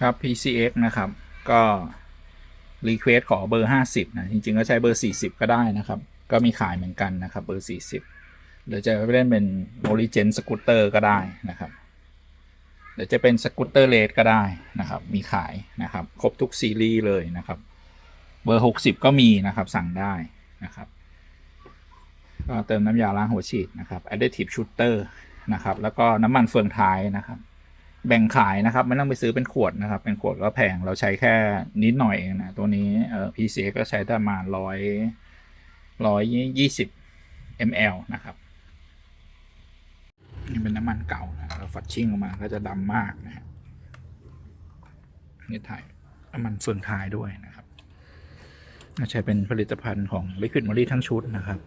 ครับ PCX นะครับ ก็รีเควสขอเบอร์ 50 นะ จริง ๆ ก็ใช้เบอร์ 40 ก็ได้นะครับ ก็มีขายเหมือนกันนะครับ เบอร์ 40 หรือจะไปเล่นเป็นโมลิเจนสกูตเตอร์ก็ได้นะครับหรือจะเป็นสกูตเตอร์เลดก็ได้นะครับ มีขายนะครับ ครบทุกซีรีส์เลยนะครับ เบอร์ 60 ก็มีนะครับ สั่งได้นะครับก็เติมน้ำยาล้างหัวฉีดนะครับ additive shooter นะครับ แล้วก็น้ำมันเฟืองท้ายนะครับ แบ่งขายนะครับไม่ต้องไปซื้อเป็นขวดนะครับ เป็นขวดก็แพงเราใช้แค่นิดหน่อยเองนะ ตัวนี้เอ่อ PCX ก็ใช้ประมาณร้อยร้อยยี่สิบ ml นะครับนี่เป็นน้ำมันเก่านะเราฟัดชิ่งออกมาก็จะดำมากนะฮะนี่ถ่ายน้ำมันเฟืองท้ายด้วยนะครับใช้เป็นผลิตภัณฑ์ของ Liquid m o l y ทั้งชุดนะครับ